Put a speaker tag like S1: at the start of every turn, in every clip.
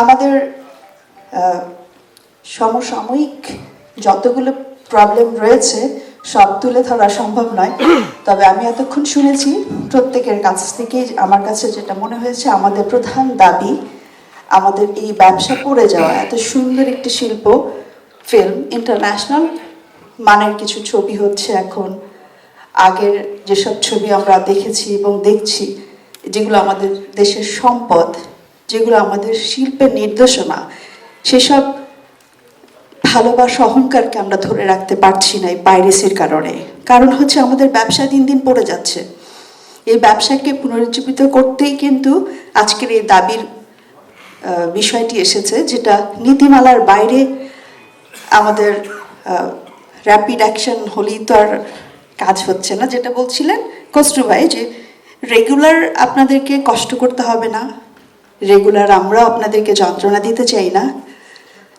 S1: আমাদের সমসাময়িক যতগুলো প্রবলেম রয়েছে সব তুলে ধরা সম্ভব নয়। তবে আমি এতক্ষণ শুনেছি প্রত্যেকের কাছ থেকে আমার কাছে যেটা মনে হয়েছে আমাদের প্রধান দাবি আমাদের এই ব্যবসা পড়ে যাওয়া। এত সুন্দর একটি শিল্প ফিল্ম ইন্টারন্যাশনাল মানের কিছু ছবি হচ্ছে এখন। আগের যেসব ছবি আমরা দেখেছি এবং দেখছি যেগুলো আমাদের দেশের সম্পদ যেগুলো আমাদের শিল্পের নির্দেশনা, সেসব ভালোবাসা, অহংকারকে আমরা ধরে রাখতে পারছি না এই পাইরেসির কারণে। কারণ হচ্ছে আমাদের ব্যবসা দিন দিন পড়ে যাচ্ছে। এই ব্যবসাকে পুনরুজ্জীবিত করতেই কিন্তু আজকের এই দাবির বিষয়টি এসেছে, যেটা নীতিমালার বাইরে আমাদের র্যাপিড অ্যাকশন হলেই তো আর কাজ হচ্ছে না। যেটা বলছিলেন কষ্টু ভাই যে রেগুলার আপনাদেরকে কষ্ট করতে হবে না। রেগুলার আমরাও আপনাদেরকে যন্ত্রণা দিতে চাই না।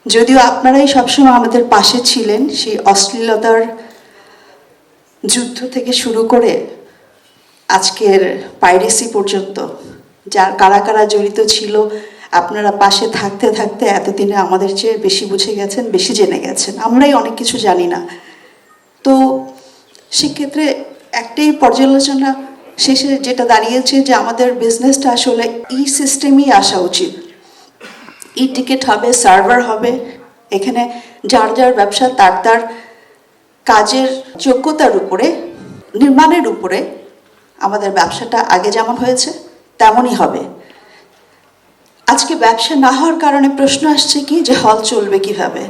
S1: যদিও আপনারাই সবসময় আমাদের পাশে ছিলেন, সেই অশ্লীলতার যুদ্ধ থেকে শুরু করে আজকের পাইরেসি পর্যন্ত, যার কারা কারা জড়িত ছিল, আপনারা পাশে থাকতে থাকতে এতদিনে আমাদের চেয়ে বেশি বুঝে গেছেন, বেশি জেনে গেছেন। আমরাই অনেক কিছু জানি না। তো সেক্ষেত্রে একটাই পর্যালোচনা শেষে যেটা দাঁড়িয়েছে যে আমাদের বিজনেসটা আসলে ই সিস্টেমই আসা উচিত। ই টিকিট হবে সার্ভার হবে, এখানে যার যার ব্যবসা, তার তার কাজের যোগ্যতার উপরে, নির্মাণের উপরে আমাদের ব্যবসাটা আগে যেমন হয়েছে, তেমনই হবে। আজকে ব্যবসা না হওয়ার কারণে প্রশ্ন আসছে কি যে হল চলবে কীভাবে?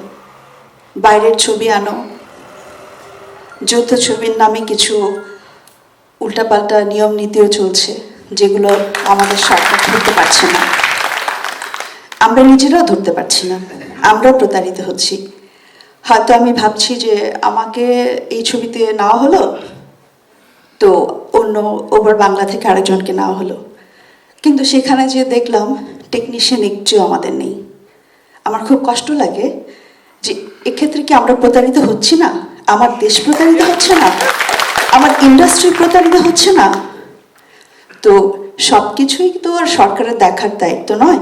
S1: বাইরের ছবি আনো, যৌথ ছবির নামে কিছু উল্টাপাল্টা নিয়ম নীতিও চলছে, যেগুলো আমাদের সরকার ধরতে পারছে না। আমরা নিজেরাও ধরতে পারছি না। আমরাও প্রতারিত হচ্ছি। হয়তো আমি ভাবছি যে আমাকে এই ছবিতে নেওয়া হলো, তো অন্য ওভার বাংলা থেকে আরেকজনকে নেওয়া হলো। কিন্তু সেখানে যে দেখলাম টেকনিশিয়ান একটিও আমাদের নেই। আমার খুব কষ্ট লাগে যে এক্ষেত্রে কি আমরা প্রতারিত হচ্ছি না? আমার দেশ প্রতারিত হচ্ছে না? আমার ইন্ডাস্ট্রি প্রতারিত হচ্ছে না? তো সব কিছুই তো আর সরকারের দেখার দায়িত্ব নয়।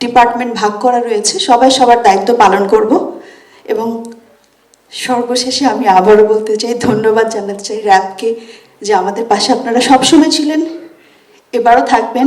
S1: ডিপার্টমেন্ট ভাগ করা রয়েছে, সবাই সবার দায়িত্ব পালন করব। এবং সর্বশেষে আমি আবারও বলতে চাই, ধন্যবাদ জানাতে চাই র্যাবকে যে আমাদের পাশে আপনারা সবসময় ছিলেন। এবারও থাকবেন।